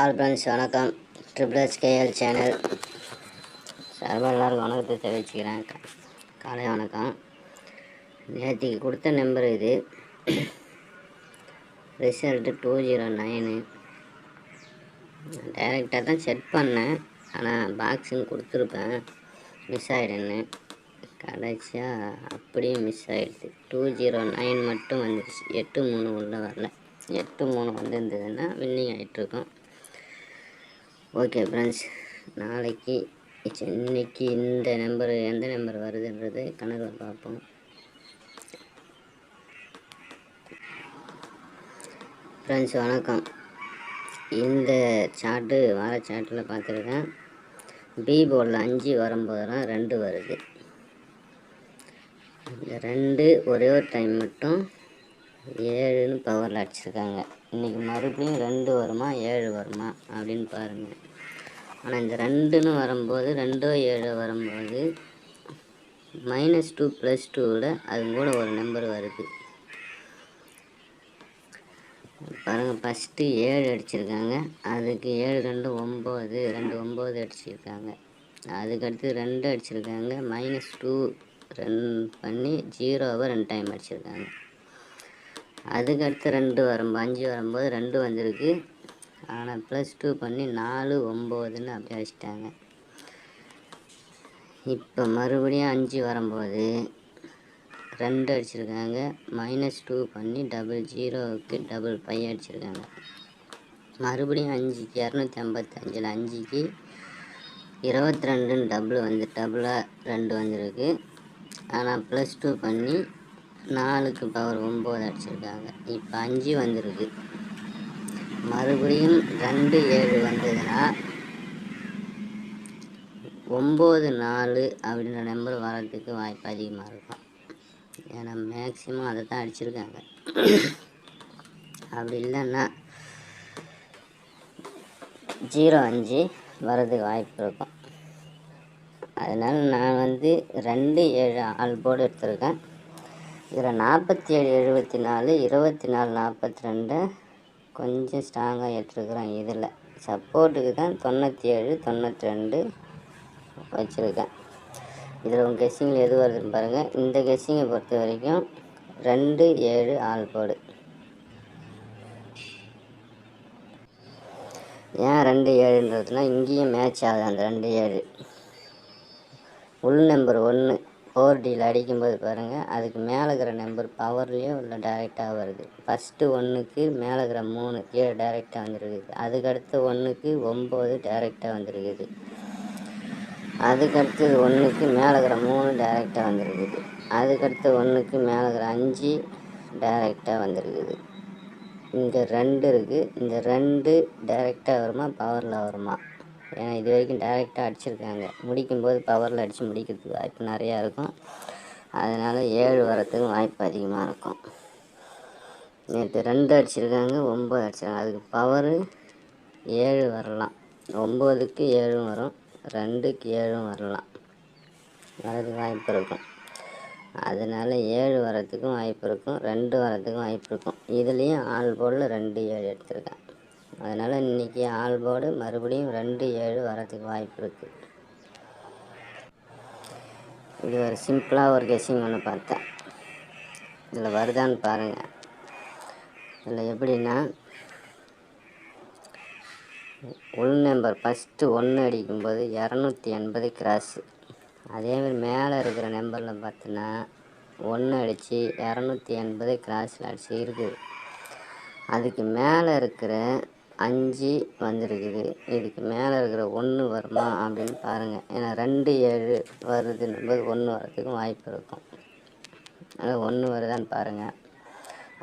All friends வணக்கம் triple S K L channel சார்பாக எல்லாருக்கும் வணக்கத்தை தெரிவிச்சுக்கிறேன். காலை வணக்கம். நேற்றுக்கு கொடுத்த நம்பர் இது. ரிசல்ட்டு டூ ஜீரோ நைனு டைரெக்டாக தான் செட் பண்ணேன். ஆனால் பாக்ஸுன்னு கொடுத்துருப்பேன். மிஸ் ஆகிடுன்னு கடைசியாக அப்படியே மிஸ் ஆகிடுது டூ ஜீரோ நைன் மட்டும் வந்துடுச்சு எட்டு மூணு உள்ளே வரல. எட்டு மூணு வந்திருந்ததுன்னா வின்னிங் ஆகிட்ருக்கோம் ஓகே ஃப்ரெண்ட்ஸ் நாளைக்கு இன்னைக்கு இந்த நம்பர் எந்த நம்பர் வருதுன்றது கணக்கில் பார்ப்போம். ஃப்ரெண்ட்ஸ் வணக்கம். இந்த சார்ட்டு வார சார்ட்டில் பார்த்துருக்கேன். பி போர்டில் அஞ்சு வரும்போதெல்லாம் ரெண்டு வருது. இந்த ரெண்டு ஒரே ஒரு டைம் மட்டும் ஏழுன்னு பவரில் அடிச்சிருக்காங்க. இன்றைக்கி மறுபடியும் ரெண்டு வருமா ஏழு வருமா அப்படின்னு பாருங்கள் ஆனால் இந்த ரெண்டுன்னு வரும்போது ரெண்டோ ஏழோ வரும்போது மைனஸ் டூ ப்ளஸ் டூவில் அது கூட ஒரு நம்பர் வருது. பாருங்கள் ஃபஸ்ட்டு ஏழு அடிச்சிருக்காங்க அதுக்கு ஏழு ரெண்டு ஒம்பது ரெண்டு ஒம்பது அடிச்சிருக்காங்க. அதுக்கடுத்து ரெண்டு அடிச்சிருக்காங்க மைனஸ் டூ ரன் பண்ணி ஜீரோவை ரெண்டு டைம் அடிச்சிருக்காங்க. அதுக்கடுத்து ரெண்டு வரும்போது அஞ்சு வரும்போது ரெண்டு வந்திருக்கு. ஆனால் ப்ளஸ் டூ பண்ணி நாலு ஒம்போதுன்னு அப்படி அடிச்சிட்டாங்க. இப்போ மறுபடியும் அஞ்சு வரும்போது ரெண்டு அடிச்சிருக்காங்க. மைனஸ் டூ பண்ணி டபுள் ஜீரோவுக்கு டபுள் ஃபைவ் அடிச்சிருக்காங்க. மறுபடியும் அஞ்சுக்கு இரநூத்தி ஐம்பத்தஞ்சில் அஞ்சுக்கு இருபத்தி ரெண்டுன்னு டபுள் வந்து டபுளாக ரெண்டு வந்திருக்கு. ஆனால் ப்ளஸ் டூ பண்ணி நாலுக்கு பவர் ஒம்பது அடிச்சிருக்காங்க. இப்போ அஞ்சு வந்திருக்கு. மறுபடியும் ரெண்டு ஏழு வந்ததுன்னா ஒம்பது நாலு அப்படின்ற நம்பர் வர்றதுக்கு வாய்ப்பு அதிகமாக இருக்கும். ஏன்னா மேக்சிமம் அதை தான் அடிச்சிருக்காங்க. அப்படி இல்லைன்னா ஜீரோ அஞ்சு வரதுக்கு வாய்ப்பு இருக்கும். அதனால் நான் வந்து ரெண்டு ஏழு ஆல் போர்டு எடுத்திருக்கேன். இதில் நாற்பத்தி ஏழு எழுபத்தி நாலு இருபத்தி நாலு நாற்பத்தி ரெண்டு கொஞ்சம் ஸ்ட்ராங்காக எடுத்துருக்குறேன் இதில். சப்போர்ட்டுக்கு தான் தொண்ணூற்றி ஏழு தொண்ணூற்றி ரெண்டு வச்சுருக்கேன். இதில் உங்கள் கெஸ்ஸிங்கில் எது வருதுன்னு பாருங்கள் இந்த கெஸ்ஸிங்கை பொறுத்த வரைக்கும் ரெண்டு ஏழு ஆள் போடு. ஏன் ரெண்டு ஏழுன்றதுனா இங்கேயும் மேட்ச் ஆகுது அந்த ரெண்டு ஏழு. உள் நம்பர் ஒன்று ஃபோர் டியில் அடிக்கும்போது பாருங்கள் அதுக்கு மேலே இருக்கிற நம்பர் பவர்லேயே உள்ள டேரெக்டாக வருது. ஃபஸ்ட்டு ஒன்றுக்கு மேலே இருக்கிற மூணு கீழே டேரெக்டாக வந்துருக்குது. அதுக்கடுத்து ஒன்றுக்கு ஒம்பது டேரெக்டாக வந்துருக்குது. அதுக்கடுத்தது ஒன்றுக்கு மேலே இருக்கிற மூணு டேரெக்டாக வந்துருக்குது. அதுக்கடுத்து ஒன்றுக்கு மேலே இருக்கிற அஞ்சு டேரெக்டாக வந்துருக்குது. இங்கே ரெண்டு இருக்குது இந்த ரெண்டு டேரெக்டாக வருமா? பவரில் வருமா? இது வரைக்கும் டேரெக்டாக அடிச்சிருக்காங்க. முடிக்கும்போது பவரில் அடித்து முடிக்கிறதுக்கு வாய்ப்பு நிறையா இருக்கும். அதனால் ஏழு வரத்துக்கு வாய்ப்பு அதிகமாக இருக்கும். நேற்று ரெண்டு அடிச்சிருக்காங்க ஒம்பது அடிச்சிருக்காங்க. அதுக்கு பவரு ஏழு வரலாம். ஒம்போதுக்கு ஏழும் வரும் ரெண்டுக்கு ஏழும் வரலாம். வரதுக்கு வாய்ப்பு இருக்கும். அதனால் ஏழு வரத்துக்கும் வாய்ப்பு இருக்கும் ரெண்டு வரத்துக்கும் வாய்ப்பு இருக்கும். இதுலேயும் ஆள் போல் ரெண்டு ஏழு எடுத்திருக்கேன். அதனால் இன்றைக்கி ஆல் போர்டு மறுபடியும் ரெண்டு ஏழு வரதுக்கு வாய்ப்பு இருக்குது இது ஒரு சிம்பிளாக ஒரு கெஸ்ஸிங் ஒன்று பார்த்தேன். இதில் வருதான்னு பாருங்கள் இதில் எப்படின்னா உள் நம்பர் ஃபஸ்ட்டு ஒன்று அடிக்கும்போது இரநூத்தி எண்பது கிராஸு அதேமாதிரி மேலே இருக்கிற நம்பரில் பார்த்தோன்னா ஒன்று அடித்து இரநூத்தி எண்பது கிராஸில் அடிச்சு இருக்குது. அதுக்கு மேலே இருக்கிற அஞ்சு வந்திருக்குது. இதுக்கு மேலே இருக்கிற ஒன்று வருமா அப்படின்னு பாருங்கள் ஏன்னா ரெண்டு ஏழு வருதுன்னும்போது ஒன்று வர்றதுக்கும் வாய்ப்பு இருக்கும். அதனால் ஒன்று வருதான்னு பாருங்கள்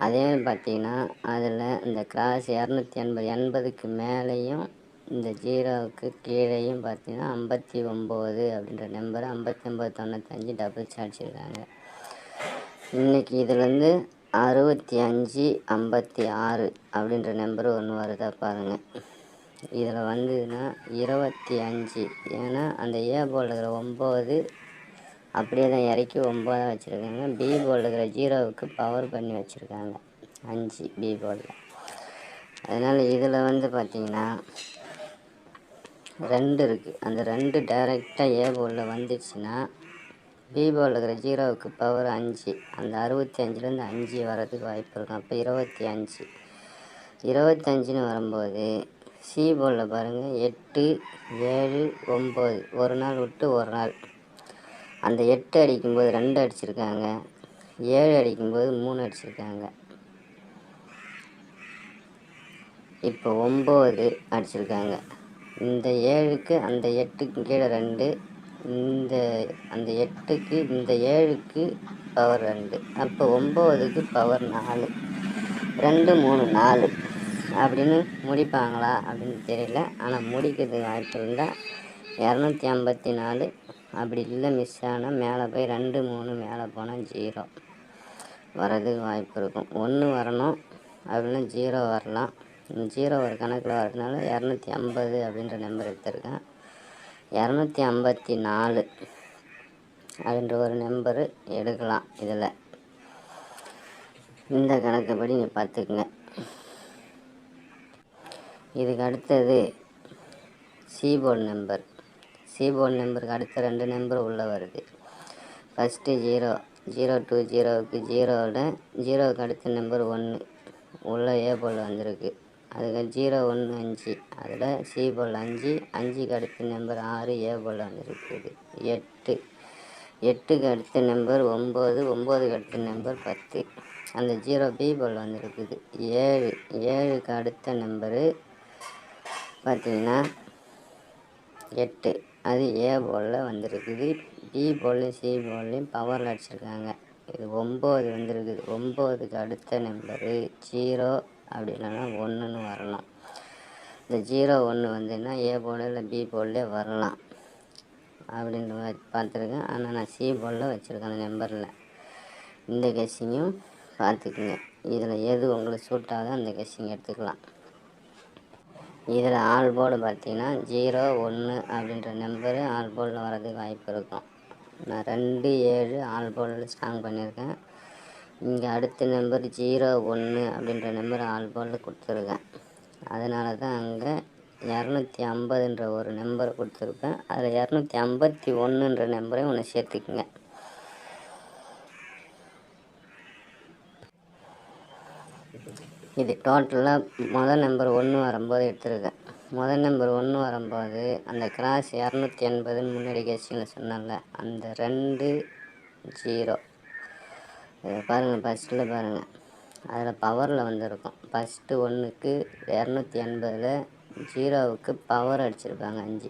அதே மாதிரி பார்த்தீங்கன்னா அதில் இந்த கிராஸ் இரநூத்தி எண்பது எண்பதுக்கு மேலேயும் இந்த ஜீரோவுக்கு கீழேயும் பார்த்தீங்கன்னா ஐம்பத்தி ஒம்பது அப்படின்ற நம்பர் ஐம்பத்தி ஒம்பது தொண்ணூத்தஞ்சு டபுள் அடிச்சிருக்காங்க இன்றைக்கி இதுலேருந்து அறுபத்தி அஞ்சு ஐம்பத்தி ஆறு அப்படின்ற நம்பர் ஒன்று வருதா பாருங்கள் இதில் வந்ததுன்னா இருபத்தி அஞ்சு. ஏன்னா அந்த ஏ போர்டில் இருக்கிற ஒம்பது அப்படியே தான் இறக்கி ஒம்பதாக வச்சுருக்காங்க. பி போர்டில் இருக்கிற ஜீரோவுக்கு பவர் பண்ணி வச்சுருக்காங்க. அஞ்சு பி போர்டில் அதனால் இதில் வந்து பார்த்திங்கன்னா ரெண்டு இருக்குது அந்த ரெண்டு டைரெக்டாக ஏ போலில் வந்துடுச்சுன்னா பீபோவில் இருக்கிற ஜீரோவுக்கு பவர் அஞ்சு. அந்த அறுபத்தி அஞ்சுலேருந்து அஞ்சு வர்றதுக்கு வாய்ப்பு இருக்கும். அப்போ இருபத்தி அஞ்சு. இருபத்தஞ்சுன்னு வரும்போது சி போலில் பாருங்கள் எட்டு ஏழு ஒம்பது. ஒரு நாள் விட்டு ஒரு நாள். அந்த எட்டு அடிக்கும்போது ரெண்டு அடிச்சிருக்காங்க. ஏழு அடிக்கும்போது மூணு அடிச்சிருக்காங்க. இப்போ ஒம்பது அடிச்சிருக்காங்க. இந்த ஏழுக்கு அந்த எட்டுக்கு கீழே ரெண்டு இந்த அந்த எட்டுக்கு இந்த ஏழுக்கு பவர் ரெண்டு. அப்போ ஒம்போதுக்கு பவர் நாலு. ரெண்டு மூணு நாலு. அப்படின்னு முடிப்பாங்களா அப்படின்னு தெரியல. ஆனால் முடிக்கிறதுக்கு வாய்ப்பு இருந்தால் இரநூத்தி ஐம்பத்தி நாலு. அப்படி இல்லை மிஸ் ஆனால் மேலே போய் ரெண்டு மூணு மேலே போனால் ஜீரோ வரதுக்கு வாய்ப்பு இருக்கும். ஒன்று வரணும் அப்படின்னா ஜீரோ வரலாம். ஜீரோ ஒரு கணக்கில் வரதுனால இரநூத்தி ஐம்பது அப்படின்ற நம்பர் எடுத்திருக்கேன். இரநூத்தி ஐம்பத்தி நாலு. அப்படின்ற ஒரு நம்பரு எடுக்கலாம் இதில். இந்த கணக்குப்படி நீங்கள் பார்த்துக்குங்க. இதுக்கு அடுத்தது சீபோர்டு நம்பர் சீபோர்டு நம்பருக்கு அடுத்த ரெண்டு நம்பர் உள்ளே வருது. ஃபஸ்ட்டு ஜீரோ ஜீரோ டூ ஜீரோவுக்கு ஜீரோவோட ஜீரோவுக்கு அடுத்த நம்பர் ஒன்று உள்ளே ஏ போல் வந்திருக்கு. அதுக்கு ஜீரோ ஒன்று அஞ்சு. அதில் சி போல் அஞ்சு அஞ்சுக்கு அடுத்த நம்பர் ஆறு ஏ போல் வந்துருக்குது எட்டு. எட்டுக்கு அடுத்த நம்பர் ஒம்பது ஒம்போதுக்கு அடுத்த நம்பர் பத்து. அந்த ஜீரோ பி போல் வந்திருக்குது. ஏழு ஏழுக்கு அடுத்த நம்பரு பார்த்திங்கன்னா எட்டு. அது ஏ போலில் வந்திருக்குது. பி போல்லையும் சி போல்லையும் பவரில் அடிச்சிருக்காங்க. இது ஒம்பது வந்திருக்குது. ஒம்போதுக்கு அடுத்த நம்பரு ஜீரோ அப்படி இல்லைன்னா ஒன்றுன்னு வரணும் இந்த ஜீரோ ஒன்று வந்துன்னா ஏ போர்டு இல்லை பி போர்டிலே வரலாம். அப்படின்னு பார்த்துருக்கேன் ஆனால் நான் சி போர்டில் வச்சுருக்கேன் அந்த நம்பரில். இந்த கெஸ்ஸிங்கும் பார்த்துக்குங்க. இதில் எது உங்களுக்கு சூட் ஆகுதோ அந்த கெஸ்ஸிங் எடுத்துக்கலாம். இதில் ஆல் போர்டு பார்த்தீங்கன்னா ஜீரோ ஒன்று அப்படின்ற நம்பரு ஆல் போர்டில் வரதுக்கு வாய்ப்பு இருக்கும். நான் ரெண்டு ஏழு ஆல் போர்டில் ஸ்ட்ராங் பண்ணியிருக்கேன். இங்கே அடுத்த நம்பர் ஜீரோ ஒன்று அப்படின்ற நம்பர் ஆல்பாலில் கொடுத்துருக்கேன். அதனால தான் அங்கே இரநூத்தி ஐம்பதுன்ற ஒரு நம்பர் கொடுத்துருப்பேன் அதில் இரநூத்தி ஐம்பத்தி ஒன்றுன்ற நம்பரையும் ஒன்று சேர்த்துக்குங்க. இது டோட்டலாக முதல் நம்பர் ஒன்று வரும்போது எடுத்துருக்கேன். முதல் நம்பர் ஒன்று வரும்போது அந்த கிராஸ் இரநூத்தி எண்பதுன்னு முன்னாடி கேசிங்கில் சொன்னால அந்த ரெண்டு ஜீரோ இதை பாருங்கள் ஃபஸ்ட்டில் பாருங்கள் அதில் பவரில் வந்திருக்கும். ஃபஸ்ட்டு ஒன்றுக்கு இரநூத்தி எண்பதில் ஜீரோவுக்கு பவர் அடிச்சிருப்பாங்க அஞ்சு.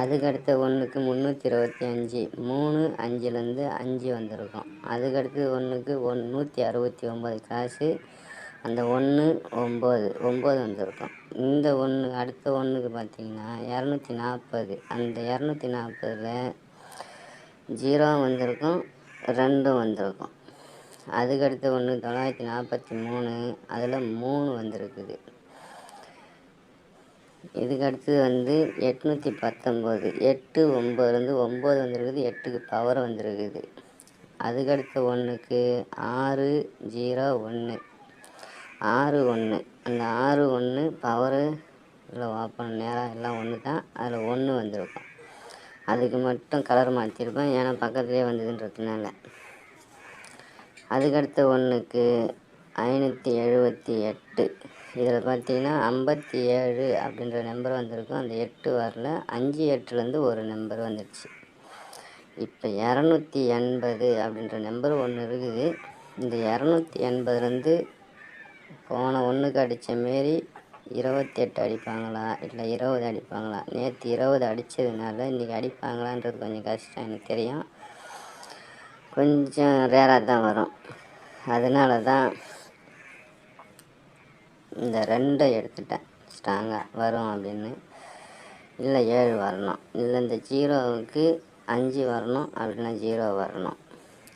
அதுக்கடுத்த ஒன்றுக்கு முந்நூற்றி இருபத்தி அஞ்சு மூணு அஞ்சுலேருந்து அஞ்சு வந்திருக்கும். அதுக்கடுத்து ஒன்றுக்கு ஒன் நூற்றி அறுபத்தி ஒம்பது காசு அந்த ஒன்று ஒம்பது ஒம்பது வந்திருக்கும். இந்த ஒன்று அடுத்த ஒன்றுக்கு பார்த்தீங்கன்னா இரநூத்தி நாற்பது அந்த இரநூத்தி நாற்பதில் ஜீரோ வந்திருக்கும். ரெண்டும் வந்திருக்கும். அதுக்கடுத்து ஒன்று தொள்ளாயிரத்தி நாற்பத்தி மூணு அதில் மூணு வந்திருக்குது. இதுக்கு அடுத்தது வந்து எட்நூற்றி பத்தொம்போது எட்டு ஒம்பதுலேருந்து ஒம்பது வந்துருக்குது எட்டுக்கு பவர் வந்துருக்குது. அதுக்கடுத்த ஒன்றுக்கு ஆறு ஜீரோ ஒன்று ஆறு ஒன்று அந்த ஆறு ஒன்று பவரு இல்லை ஓப்பன் நேராக எல்லாம் ஒன்று தான் அதில் ஒன்று வந்திருக்கும். அதுக்கு மட்டும் கலர் மாற்றிருப்பேன் ஏன்னா பக்கத்துலேயே வந்ததுன்றதுனால. அதுக்கடுத்த ஒன்றுக்கு ஐநூற்றி எழுபத்தி எட்டு. இதில் பார்த்தீங்கன்னா ஐம்பத்தி ஏழு அப்படின்ற நம்பர் வந்திருக்கும். அந்த எட்டு வரல. அஞ்சு எட்டுலேருந்து ஒரு நம்பர் வந்துடுச்சு இப்போ இரநூத்தி எண்பது அப்படின்ற நம்பர் ஒன்று இருக்குது. இந்த இரநூத்தி எண்பதுலேருந்து போன ஒன்றுக்கு அடித்த மாரி இருபத்தெட்டு அடிப்பாங்களா? இல்லை இருபது அடிப்பாங்களா? நேற்று இருபது அடித்ததுனால இன்றைக்கி அடிப்பாங்களான்றது கொஞ்சம் கஷ்டம் எனக்கு தெரியும். கொஞ்சம் ரேராக தான் வரும். அதனால தான் இந்த ரெண்டை எடுத்துட்டேன். ஸ்ட்ராங்காக வரும் அப்படின்னு. இல்லை ஏழு வரணும். இல்லை இந்த ஜீரோவுக்கு அஞ்சு வரணும் அப்படின்னா ஜீரோ வரணும்.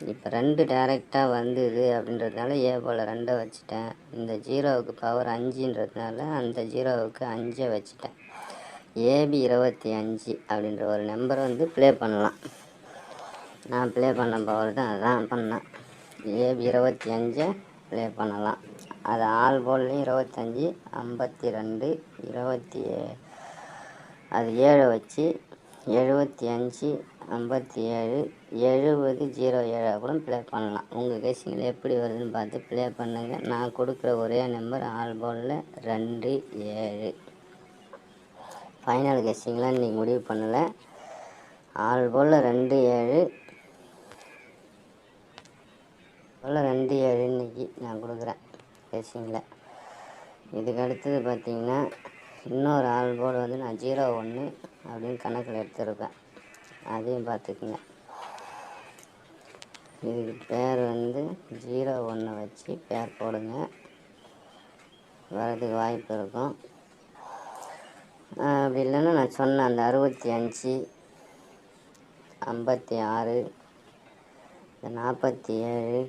இப்போ ரெண்டு டேரெக்டாக வந்தது அப்படின்றதுனால ஏ போல் ரெண்டை வச்சுட்டேன். இந்த ஜீரோவுக்கு பவர் அஞ்சுன்றதுனால அந்த ஜீரோவுக்கு அஞ்சை வச்சுட்டேன். ஏபி இருபத்தி அஞ்சு அப்படின்ற ஒரு நம்பரை வந்து ப்ளே பண்ணலாம். நான் ப்ளே பண்ண பவர் தான் அதான் பண்ணேன். ஏபி இருபத்தி அஞ்சை ப்ளே பண்ணலாம். அது ஆல் போல்லையும் இருபத்தஞ்சி ஐம்பத்தி ரெண்டு இருபத்தி அது ஏழை வச்சு எழுபத்தி அஞ்சு ஐம்பத்தி ஏழு எழுபது ஜீரோ ஏழாக கூட ப்ளே பண்ணலாம். உங்கள் கேசிங்கில் எப்படி வருதுன்னு பார்த்து ப்ளே பண்ணுங்கள் நான் கொடுக்குற ஒரே நம்பர் ஆல் பவுலில் ரெண்டு ஏழு. ஃபைனல் கெஸ்ஸிங்லாம் இன்றைக்கி முடிவு பண்ணலை. ஆல் பவுலில் ரெண்டு ஏழு. பவுலில் ரெண்டு ஏழு இன்றைக்கி நான் கொடுக்குறேன் கெஸ்ஸிங்கில் இதுக்கு அடுத்தது பார்த்திங்கன்னா இன்னொரு ஆல் போர்டு வந்து நான் ஜீரோ ஒன்று அப்படின்னு கணக்கில் எடுத்துருப்பேன் அதையும் பார்த்துக்குங்க. இதுக்கு பேர் வந்து ஜீரோ ஒன்று வச்சு பேர் போடுங்க. வரதுக்கு வாய்ப்பு இருக்கும். அப்படி இல்லைன்னா நான் சொன்ன அந்த அறுபத்தி அஞ்சு ஐம்பத்தி ஆறு இந்த நாற்பத்தி ஏழு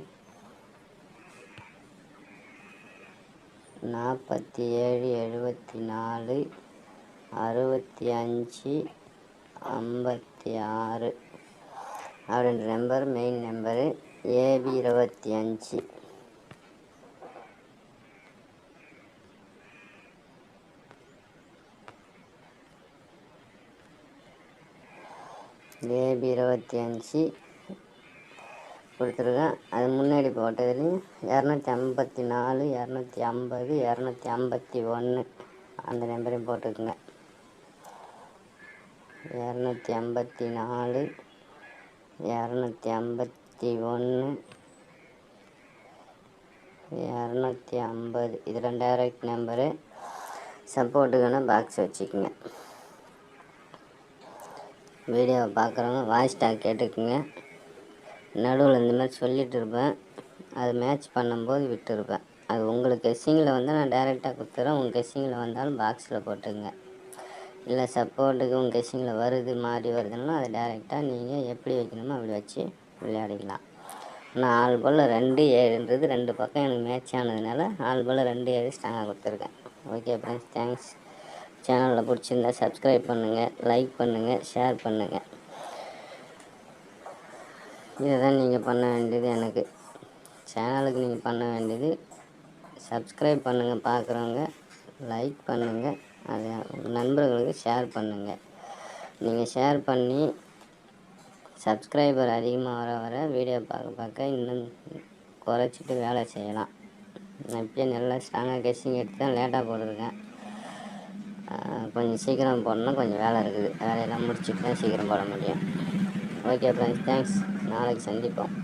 நாற்பத்தி ஏழு எழுபத்தி நாலு அறுபத்தி அஞ்சு ஐம்பத் இருபத்தி ஆறு. அப்படின்ற நம்பர் மெயின் நம்பரு ஏபி இருபத்தி அஞ்சு. ஏபி இருபத்தி அஞ்சு. கொடுத்துருக்கேன். அது முன்னாடி போட்டதுலேயும் இரநூத்தி ஐம்பத்தி நாலு இரநூத்தி ஐம்பது இரநூத்தி ஐம்பத்தி ஒன்று. அந்த நம்பரையும் போட்டுக்குங்க. இரநூத்தி ஐம்பத்தி நாலு இரநூத்தி ஐம்பத்தி ஒன்று இரநூத்தி ஐம்பது. இது ரெண்டு டைரக்ட் நம்பரு சப்போர்ட்டுக்கான பாக்ஸ் வச்சுக்கோங்க. வீடியோவை பார்க்குறவங்க வாய்ஸ் டாக் கேட்டுக்குங்க. நடுவில் இந்த மாதிரி சொல்லிகிட்டு இருப்பேன். அது மேட்ச் பண்ணும்போது விட்டுருப்பேன். அது உங்களுக்கு கெஸ்ஸிங்கில் வந்து நான் டைரெக்டாக கொடுத்துறேன். உங்கள் கெஸ்ஸிங்கில் வந்தாலும் பாக்ஸில் போட்டுங்க இல்லை சப்போர்ட்டுக்கு உங்கள் கெஸ்ஸிங்கில் வருது மாறி வருதுன்னா அதை டேரெக்டாக நீங்கள் எப்படி வைக்கணுமோ அப்படி வச்சு விளையாடிக்கலாம். நான் ஆள் போல் ரெண்டு ஏழுன்றது ரெண்டு பக்கம் எனக்கு மேட்ச் ஆனதுனால ஆள் போல் ரெண்டு ஏழு ஸ்ட்ராங்காக கொடுத்துருக்கேன். ஓகே ஃப்ரெண்ட்ஸ் தேங்க்ஸ் சேனலில் பிடிச்சிருந்தா சப்ஸ்கிரைப் பண்ணுங்கள் லைக் பண்ணுங்கள் ஷேர் பண்ணுங்கள் இதை தான் நீங்கள் பண்ண வேண்டியது எனக்கு. சேனலுக்கு நீங்கள் பண்ண வேண்டியது சப்ஸ்கிரைப் பண்ணுங்கள் பார்க்குறவங்க லைக் பண்ணுங்கள் அதை உங்கள் நண்பர்களுக்கு ஷேர் பண்ணுங்கள் நீங்கள் ஷேர் பண்ணி சப்ஸ்கிரைபர் அதிகமாக வர வர வீடியோ பார்க்க பார்க்க இன்னும் குறைச்சிட்டு வேலை செய்யலாம். நான் இப்போயே நல்லா ஸ்ட்ராங்காக கெஸ்டிங் எடுத்து தான் லேட்டாக போட்டிருக்கேன். கொஞ்சம் சீக்கிரம் போடணும் கொஞ்சம் வேலை இருக்குது. வேலையெல்லாம் முடிச்சுட்டு தான் சீக்கிரம் போட முடியும். ஓகே ஃப்ரெண்ட்ஸ் தேங்க்ஸ் நாளைக்கு சந்திப்போம்.